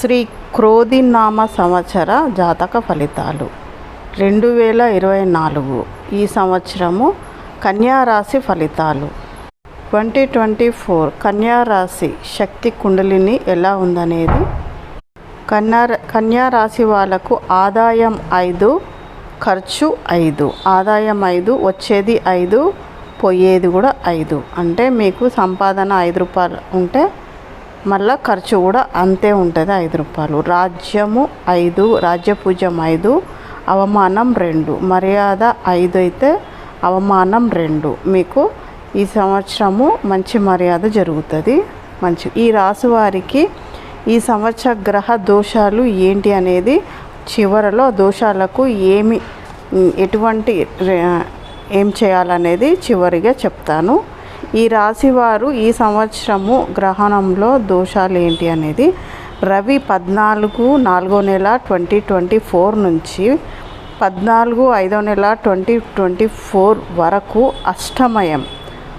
శ్రీ క్రోధినామ సంవత్సర జాతక ఫలితాలు. రెండు వేల ఇరవై నాలుగు ఈ సంవత్సరము కన్యారాశి ఫలితాలు. ట్వంటీ ట్వంటీ ఫోర్ కన్యారాశి శక్తి కుండలిని ఎలా ఉందనేది. కన్యా కన్యారాశి వాళ్ళకు ఆదాయం ఐదు ఖర్చు ఐదు. ఆదాయం ఐదు వచ్చేది ఐదు పోయేది కూడా ఐదు. అంటే మీకు సంపాదన ఐదు రూపాయలు ఉంటే మళ్ళీ ఖర్చు కూడా అంతే ఉంటుంది ఐదు రూపాయలు. రాజ్యము ఐదు రాజ్యపూజ్యం ఐదు అవమానం రెండు. మర్యాద ఐదు అయితే అవమానం రెండు. మీకు ఈ సంవత్సరము మంచి మర్యాద జరుగుతుంది. మంచి ఈ రాశి వారికి ఈ సంవత్సర గ్రహ దోషాలు ఏంటి అనేది చివరలో దోషాలకు ఏమి ఎటువంటి ఏం చేయాలనేది చివరిగా చెప్తాను. ఈ రాశి వారు ఈ సంవత్సరము గ్రహణంలో దోషాలు ఏంటి అనేది రవి పద్నాలుగు నాలుగో నెల ట్వంటీ ట్వంటీ ఫోర్ నుంచి పద్నాలుగు ఐదో నెల ట్వంటీ ట్వంటీ ఫోర్ వరకు అష్టమయం.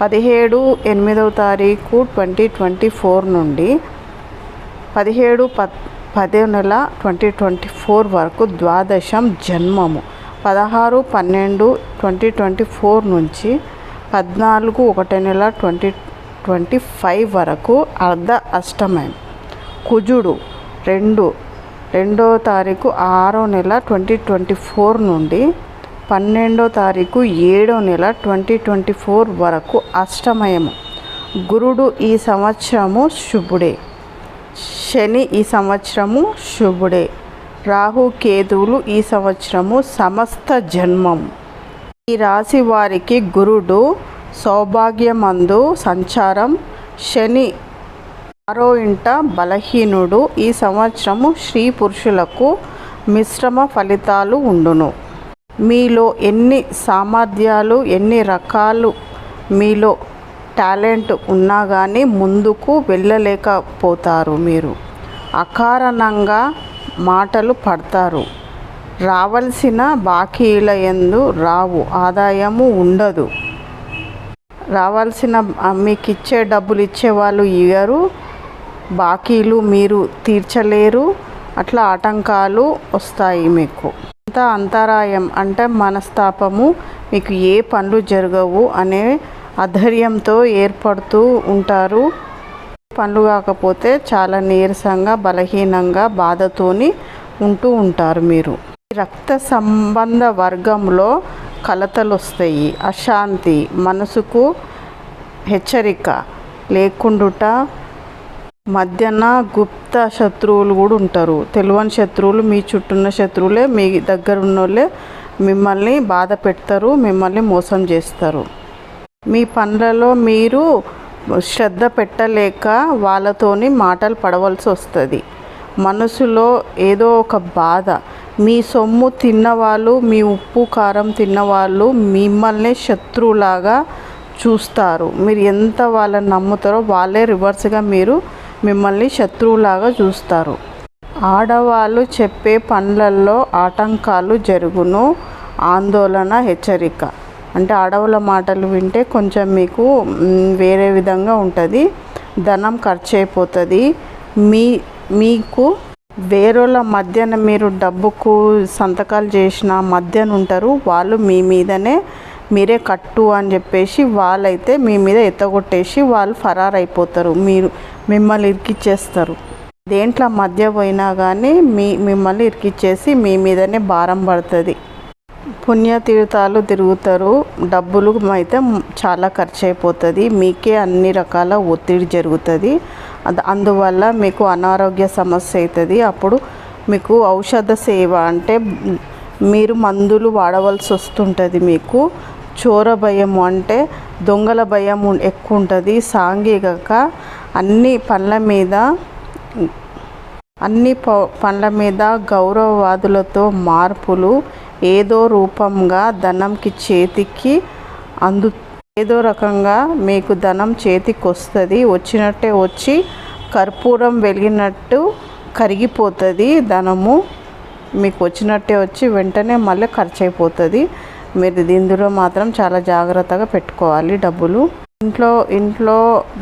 పదిహేడు ఎనిమిదవ తారీఖు ట్వంటీ ట్వంటీ ఫోర్ నుండి పదిహేడు పద్ పదో నెల ట్వంటీ ట్వంటీ ఫోర్ వరకు ద్వాదశం జన్మము. పదహారు పన్నెండు ట్వంటీ ట్వంటీ ఫోర్ నుంచి పద్నాలుగు ఒకటో నెల ట్వంటీ ట్వంటీ ఫైవ్ వరకు అర్ధ అష్టమయం. కుజుడు రెండు రెండో తారీఖు ఆరో నెల ట్వంటీ ట్వంటీ ఫోర్ నుండి పన్నెండో తారీఖు ఏడో నెల ట్వంటీ ట్వంటీ ఫోర్ వరకు అష్టమయము. గురుడు ఈ సంవత్సరము శుభుడే. శని ఈ సంవత్సరము శుభుడే. రాహు కేతువులు ఈ సంవత్సరము సమస్త జన్మం ఈ రాశి వారికి గురుడు సౌభాగ్యమందు సంచారం శని ఆరో ఇంట బలహీనుడు. ఈ సంవత్సరము స్త్రీ పురుషులకు మిశ్రమ ఫలితాలు ఉండును. మీలో ఎన్ని సామర్థ్యాలు ఎన్ని రకాలు మీలో టాలెంట్ ఉన్నా కానీ ముందుకు వెళ్ళలేకపోతారు మీరు. అకారణంగా మాటలు పడతారు. రావలసిన బాకీల ఎందు రావు ఆదాయము ఉండదు. రావాల్సిన మీకు ఇచ్చే డబ్బులు ఇచ్చే వాళ్ళు ఇవ్వరు బాకీలు మీరు తీర్చలేరు. అట్లా ఆటంకాలు వస్తాయి మీకు. అంత అంతరాయం అంటే మనస్తాపము. మీకు ఏ పనులు జరగవు అనే అధైర్యంతో ఏర్పడుతూ ఉంటారు. పనులు కాకపోతే చాలా నీరసంగా బలహీనంగా బాధతోని ఉంటూ ఉంటారు మీరు. రక్త సంబంధ వర్గంలో కలతలు వస్తాయి అశాంతి మనసుకు హెచ్చరిక లేకుండుట మధ్యన గుప్త శత్రువులు కూడా ఉంటారు. తెలియని శత్రువులు మీ చుట్టూన్న శత్రువులే మీ దగ్గర ఉన్నోళ్ళే మిమ్మల్ని బాధ పెడతారు మిమ్మల్ని మోసం చేస్తారు. మీ పనులలో మీరు శ్రద్ధ పెట్టలేక వాళ్ళతోని మాటలు పడవలసి వస్తుంది మనసులో ఏదో ఒక బాధ మీ సొమ్ము తిన్నవాళ్ళు మీ ఉప్పు కారం తిన్నవాళ్ళు మిమ్మల్ని శత్రువులాగా చూస్తారు. మీరు ఎంత వాళ్ళని నమ్ముతారో వాళ్ళే రివర్స్గా మీరు మిమ్మల్ని శత్రువులాగా చూస్తారు. ఆడవాళ్ళు చెప్పే పనులలో ఆటంకాలు జరుగును. ఆందోళన హెచ్చరిక. అంటే ఆడవాళ్ళ మాటలు వింటే కొంచెం మీకు వేరే విధంగా ఉంటుంది. ధనం ఖర్చు అయిపోతుంది. మీ మీకు వేరేళ్ళ మధ్యన మీరు డబ్బుకు సంతకాలు చేసిన మధ్యన ఉంటారు వాళ్ళు మీ మీదనే మీరే కట్టు అని చెప్పేసి వాళ్ళైతే మీ మీద ఎత్తగొట్టేసి వాళ్ళు ఫరార్ అయిపోతారు మీరు మిమ్మల్ని ఇరికిచ్చేస్తారు. దేంట్లో మధ్య పోయినా కానీ మీ మిమ్మల్ని ఇరికిచ్చేసి మీ మీదనే భారం పడుతుంది. పుణ్యతీర్థాలు తిరుగుతారు. డబ్బులు అయితే చాలా ఖర్చు అయిపోతుంది మీకే అన్ని రకాల ఒత్తిడి జరుగుతుంది. అందువల్ల మీకు అనారోగ్య సమస్య అవుతుంది అప్పుడు మీకు ఔషధ సేవ అంటే మీరు మందులు వాడవలసి వస్తుంటుంది మీకు. చోర భయం అంటే దొంగల భయం ఎక్కువ ఉంటుంది సాంఘిక అన్ని పనుల మీద అన్ని ప- పనుల మీద గౌరవవాదులతో మార్పులు ఏదో రూపంగా ధనంకి చేతికి అందు ఏదో రకంగా మీకు ధనం చేతికి వస్తుంది వచ్చినట్టే వచ్చి కర్పూరం వెలిగినట్టు కరిగిపోతుంది. ధనము మీకు వచ్చినట్టే వచ్చి వెంటనే మళ్ళీ ఖర్చు అయిపోతుంది మీరు ఇందులో మాత్రం చాలా జాగ్రత్తగా పెట్టుకోవాలి డబ్బులు. ఇంట్లో ఇంట్లో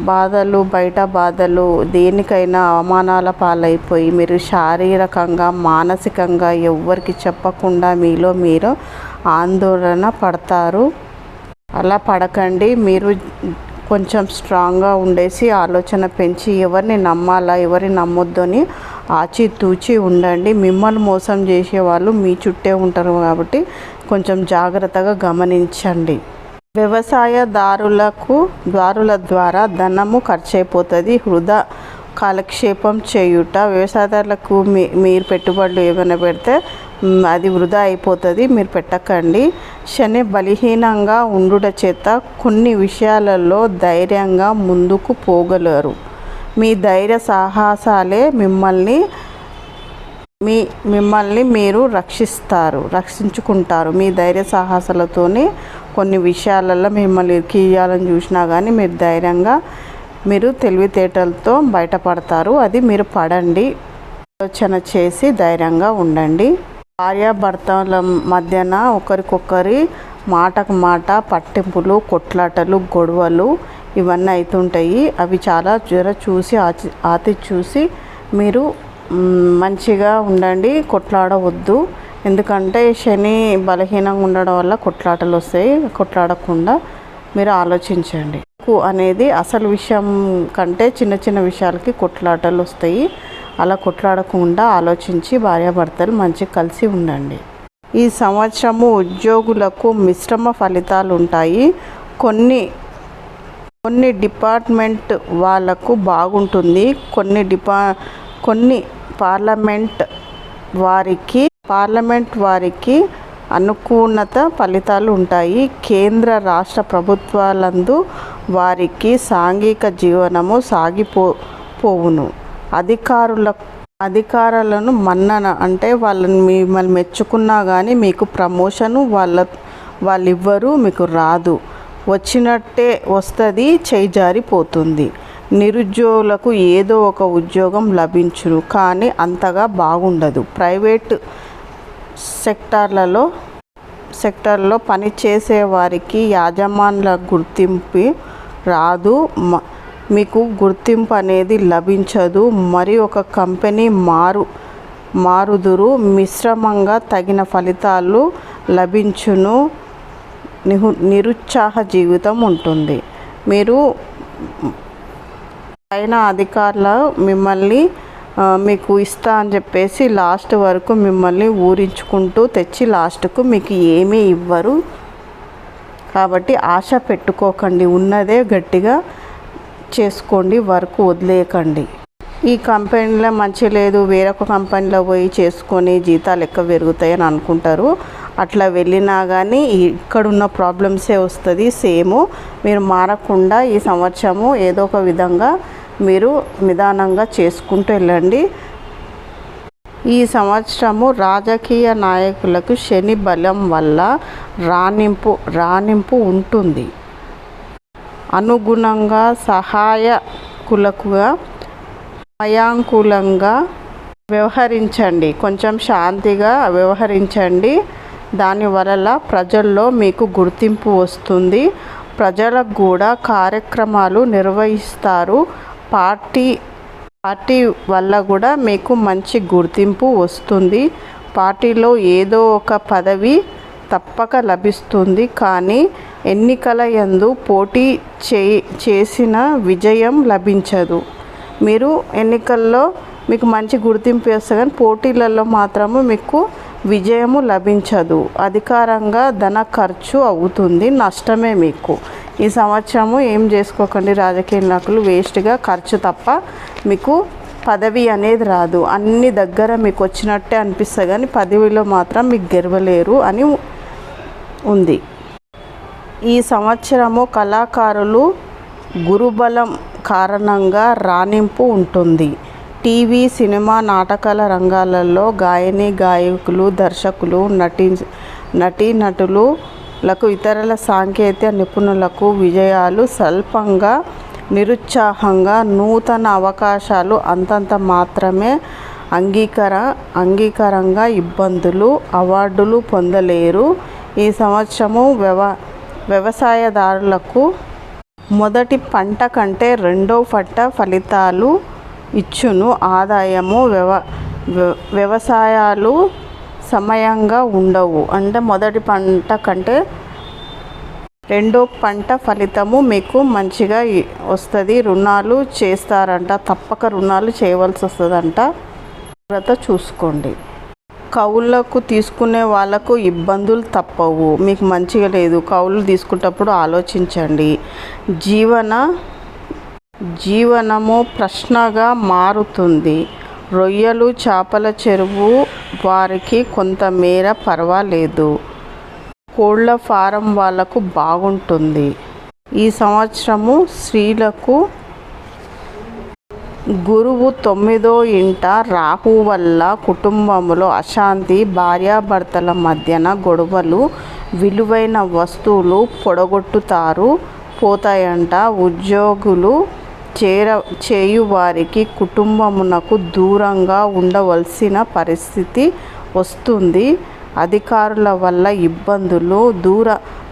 బాధలు బయట బాధలు దేనికైనా అవమానాల పాలైపోయి మీరు శారీరకంగా మానసికంగా ఎవ్వరికి చెప్పకుండా మీలో మీరు ఆందోళన పడతారు. అలా పడకండి. మీరు కొంచెం స్ట్రాంగ్గా ఉండేసి ఆలోచన పెంచి ఎవరిని నమ్మాలా ఎవరిని నమ్మొద్దని ఆచితూచి ఉండండి. మిమ్మల్ని మోసం చేసే వాళ్ళు మీ చుట్టే ఉంటారు కాబట్టి కొంచెం జాగ్రత్తగా గమనించండి. వ్యవసాయదారులకు దారుల ద్వారా ధనము ఖర్చయిపోతుంది వృధా కాలక్షేపం చేయుట వ్యవసాయదారులకు మీ మీరు పెట్టుబడులు ఏమైనా పెడితే అది వృధా అయిపోతుంది. మీరు పెట్టకండి. శని బలహీనంగా ఉండుట చేత కొన్ని విషయాలలో ధైర్యంగా ముందుకు పోగలరు. మీ ధైర్య సాహసాలే మిమ్మల్ని మీ మిమ్మల్ని మీరు రక్షిస్తారు రక్షించుకుంటారు. మీ ధైర్య సాహసాలతోనే కొన్ని విషయాలలో మిమ్మల్ని ఇరికియాలని చూసినా కానీ మీరు ధైర్యంగా మీరు తెలివితేటలతో బయటపడతారు. అది మీరు పడండి. ఆలోచన చేసి ధైర్యంగా ఉండండి. భార్యాభర్తల మధ్యన ఒకరికొకరి మాటకు మాట పట్టింపులు కొట్లాటలు గొడవలు ఇవన్నీ అవుతుంటాయి. అవి చాలా జ్వర చూసి ఆచి ఆతి చూసి మీరు మంచిగా ఉండండి కొట్లాడవద్దు. ఎందుకంటే శని బలహీనంగా ఉండడం వల్ల కొట్లాటలు వస్తాయి కొట్లాడకుండా మీరు ఆలోచించండి. అనేది అసలు విషయం కంటే చిన్న చిన్న విషయాలకి కొట్లాటలు వస్తాయి. అలా కొట్లాడకుండా ఆలోచించి భార్యాభర్తలు మంచిగా కలిసి ఉండండి. ఈ సంవత్సరము ఉద్యోగులకు మిశ్రమ ఫలితాలు ఉంటాయి. కొన్ని కొన్ని డిపార్ట్మెంట్ వాళ్ళకు బాగుంటుంది. కొన్ని డిపా కొన్ని పార్లమెంట్ వారికి పార్లమెంట్ వారికి అనుకూలత ఫలితాలు ఉంటాయి. కేంద్ర రాష్ట్ర ప్రభుత్వాలందు వారికి సాంఘిక జీవనము సాగిపో పోవును. అధికారుల అధికారులను మన్నన అంటే వాళ్ళని మిమ్మల్ని మెచ్చుకున్నా కానీ మీకు ప్రమోషను వాళ్ళ వాళ్ళు ఇవ్వరు మీకు రాదు. వచ్చినట్టే వస్తుంది చేయి జారిపోతుంది. నిరుద్యోగులకు ఏదో ఒక ఉద్యోగం లభించును కానీ అంతగా బాగుండదు. ప్రైవేట్ సెక్టార్లలో సెక్టార్లో పనిచేసే వారికి యాజమాన్ల గుర్తింపు రాదు. మ- మీకు గుర్తింపు అనేది లభించదు. మరి ఒక కంపెనీ మారు మారుదురు మిశ్రమంగా తగిన ఫలితాలు లభించును. నిహు నిరుత్సాహ జీవితం ఉంటుంది. మీరు పైన అధికారులు మిమ్మల్ని మీకు ఇస్తా అని చెప్పేసి లాస్ట్ వరకు మిమ్మల్ని ఊరించుకుంటూ తెచ్చి లాస్ట్కు మీకు ఏమీ ఇవ్వరు. కాబట్టి ఆశ పెట్టుకోకండి ఉన్నదే గట్టిగా చేసుకోండి వర్క్ వదిలేయకండి. ఈ కంపెనీలో మంచి లేదు వేరొక కంపెనీలో పోయి చేసుకొని జీతాలు ఎక్కువ పెరుగుతాయని అనుకుంటారు. అట్లా వెళ్ళినా కానీ ఇక్కడున్న ప్రాబ్లమ్సే వస్తుంది సేమ్. మీరు మారకుండా ఈ సంవత్సరము ఏదో ఒక విధంగా మీరు నిదానంగా చేసుకుంటూ వెళ్ళండి. ఈ సంవత్సరము రాజకీయ నాయకులకు శని బలం వల్ల రాణింపు రాణింపు ఉంటుంది. అనుగుణంగా సహాయకులకుగా మయాంకులంగా వ్యవహరించండి. కొంచెం శాంతిగా వ్యవహరించండి. దానివల్ల ప్రజల్లో మీకు గుర్తింపు వస్తుంది. ప్రజలకు కూడా కార్యక్రమాలు నిర్వహిస్తారు. పార్టీ పార్టీ వల్ల కూడా మీకు మంచి గుర్తింపు వస్తుంది. పార్టీలో ఏదో ఒక పదవి తప్పక లభిస్తుంది. కానీ ఎన్నికల యందు పోటీ చే చేసిన విజయం లభించదు. మీరు ఎన్నికల్లో మీకు మంచి గుర్తింపు వస్తుంది కానీ పోటీలలో మాత్రము మీకు విజయము లభించదు. అధికారంగా ధన ఖర్చు అవుతుంది. నష్టమే మీకు. ఈ సంవత్సరము ఏం చేసుకోకండి? రాజకీయ నాయకులు వేస్ట్గా ఖర్చు తప్ప మీకు పదవి అనేది రాదు. అన్ని దగ్గర మీకు వచ్చినట్టే అనిపిస్తుంది కానీ పదవిలో మాత్రం మీకు గెలవలేరు అని ఉంది. ఈ సంవత్సరము కళాకారులు గురుబలం కారణంగా రాణింపు ఉంటుంది. టీవీ సినిమా నాటకాల రంగాలలో గాయని గాయకులు దర్శకులు నటి లకు ఇతరుల సాంకేతిక నిపుణులకు విజయాలు స్వల్పంగా నిరుత్సాహంగా నూతన అవకాశాలు అంతంత మాత్రమే అంగీకార అంగీకారంగా ఇబ్బందులు అవార్డులు పొందలేరు. ఈ సంవత్సరము వ్యవ వ్యవసాయదారులకు మొదటి పంట కంటే రెండో పంట ఫలితాలు ఇచ్చును. ఆదాయము వ్యవ వ్యవసాయాలు సమయంగా ఉండవు. అంటే మొదటి పంట కంటే రెండో పంట ఫలితము మీకు మంచిగా వస్తుంది. రుణాలు చేస్తారంట. తప్పక రుణాలు చేయవలసి వస్తుందంట. జాగ్రత్త చూసుకోండి. కౌళ్ళకు తీసుకునే వాళ్ళకు ఇబ్బందులు తప్పవు. మీకు మంచిగా లేదు. కౌలు తీసుకునేటప్పుడు ఆలోచించండి. జీవన జీవనము ప్రశ్నగా మారుతుంది. రొయ్యలు చేపల చెరువు వారికి కొంతమేర పర్వాలేదు. కోళ్ళ ఫారం వాళ్ళకు బాగుంటుంది. ఈ సంవత్సరము స్త్రీలకు గురువు తొమ్మిదో ఇంట రాహు వల్ల కుటుంబంలో అశాంతి భార్యాభర్తల మధ్యన గొడవలు విలువైన వస్తువులు పొడగొట్టుతారు పోతాయంట ఉద్యోగులు చేర చేయువారికి కుటుంబమునకు దూరంగా ఉండవలసిన పరిస్థితి వస్తుంది. అధికారుల వల్ల ఇబ్బందులు దూర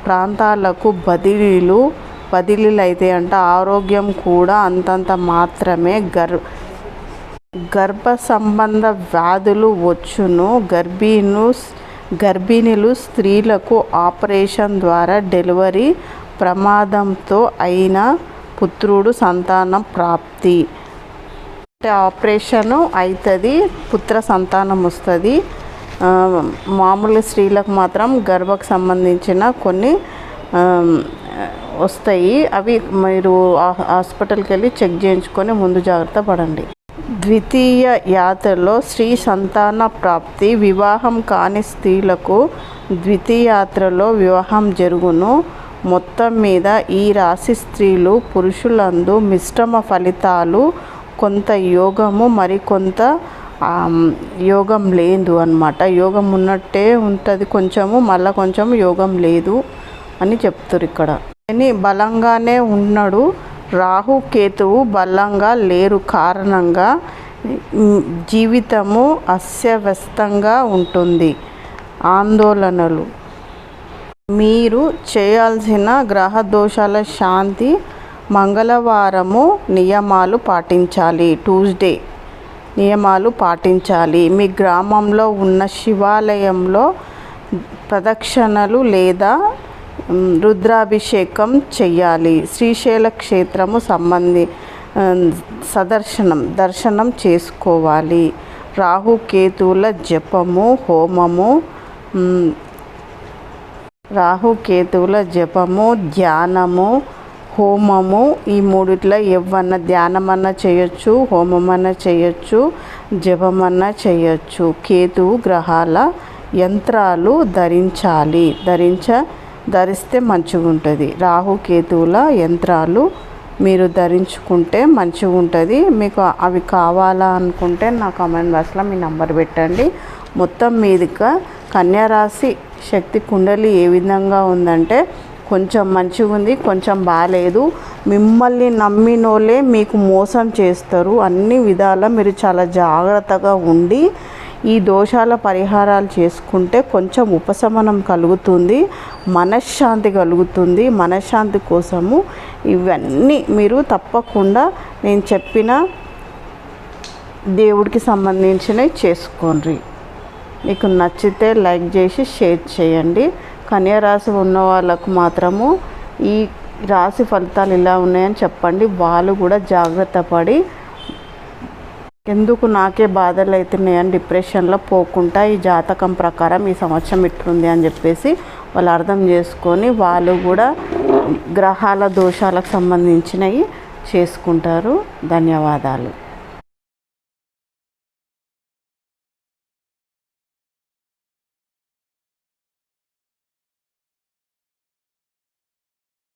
ప్రాంతాలకు బదిలీలు బదిలీలు అయితే అంట ఆరోగ్యం కూడా అంతంత మాత్రమే గర్ గర్భ సంబంధ వ్యాధులు వచ్చును. గర్భిణు గర్భిణులు స్త్రీలకు ఆపరేషన్ ద్వారా డెలివరీ ప్రమాదంతో అయిన పుత్రుడు సంతానం ప్రాప్తి. అంటే ఆపరేషన్ అవుతుంది పుత్ర సంతానం వస్తుంది. మామూలు స్త్రీలకు మాత్రం గర్భకు సంబంధించిన కొన్ని వస్తాయి. అవి మీరు ఆ- హాస్పిటల్కి వెళ్ళి చెక్ చేయించుకొని ముందు జాగ్రత్త పడండి. ద్వితీయ యాత్రలో స్త్రీ సంతాన ప్రాప్తి వివాహం కాని స్త్రీలకు ద్వితీయ యాత్రలో వివాహం జరుగును. మొత్తం మీద ఈ రాశి స్త్రీలు పురుషులందు మిశ్రమ ఫలితాలు కొంత యోగము మరికొంత యోగం లేదు అన్నమాట. యోగం ఉన్నట్టే ఉంటుంది కొంచెము మళ్ళీ కొంచెం యోగం లేదు అని చెప్తారు ఇక్కడ. అని బలంగానే ఉన్నాడు. రాహు కేతువు బలంగా లేరు కారణంగా జీవితము అస్యవ్యస్తంగా ఉంటుంది. ఆందోళనలు. మీరు చేయాల్సిన గ్రహ దోషాల శాంతి మంగళవారము నియమాలు పాటించాలి. ట్యూస్డే. నియమాలు పాటించాలి. మీ గ్రామంలో ఉన్న శివాలయంలో ప్రదక్షిణలు లేదా రుద్రాభిషేకం చెయ్యాలి. శ్రీశైల క్షేత్రము సంబంధి సదర్శనం దర్శనం చేసుకోవాలి. రాహుకేతువుల జపము హోమము రాహుకేతువుల జపము ధ్యానము హోమము ఈ మూడిట్లో ఏవన్నా ధ్యానమన్నా చేయొచ్చు హోమమన్నా చేయొచ్చు జపమన్నా చేయొచ్చు. కేతువు గ్రహాల యంత్రాలు ధరించాలి. ధరించ ధరిస్తే మంచిగుంటుంది. రాహుకేతువుల యంత్రాలు మీరు ధరించుకుంటే మంచిగా ఉంటుంది మీకు అవి కావాలా అనుకుంటే నా కామెంట్ బాక్స్లో మీ నంబర్ పెట్టండి. మొత్తం మీదుగా కన్యారాశి శక్తి కుండలి ఏ విధంగా ఉందంటే కొంచెం మంచిగా ఉంది కొంచెం బాగాలేదు మిమ్మల్ని నమ్మినోళ్ళే మీకు మోసం చేస్తారు. అన్ని విధాల మీరు చాలా జాగ్రత్తగా ఉండి ఈ దోషాల పరిహారాలు చేసుకుంటే కొంచెం ఉపశమనం కలుగుతుంది మనశ్శాంతి కలుగుతుంది. మనశ్శాంతి కోసము ఇవన్నీ మీరు తప్పకుండా నేను చెప్పిన దేవుడికి సంబంధించినవి చేసుకోండి. మీకు నచ్చితే లైక్ చేసి షేర్ చేయండి. కన్యా రాశి ఉన్న వాళ్ళకు మాత్రము ఈ రాశి ఫలితాలు ఇలా ఉన్నాయని చెప్పండి. వాళ్ళు కూడా జాగ్రత్త పడి ఎందుకు నాకే బాధలు అవుతున్నాయని డిప్రెషన్లో పోకుండా ఈ జాతకం ప్రకారం ఈ సంవత్సరం ఇట్లుంది అని చెప్పేసి వాళ్ళు అర్థం చేసుకొని వాళ్ళు కూడా గ్రహాల దోషాలకు సంబంధించినవి చేసుకుంటారు. ధన్యవాదాలు.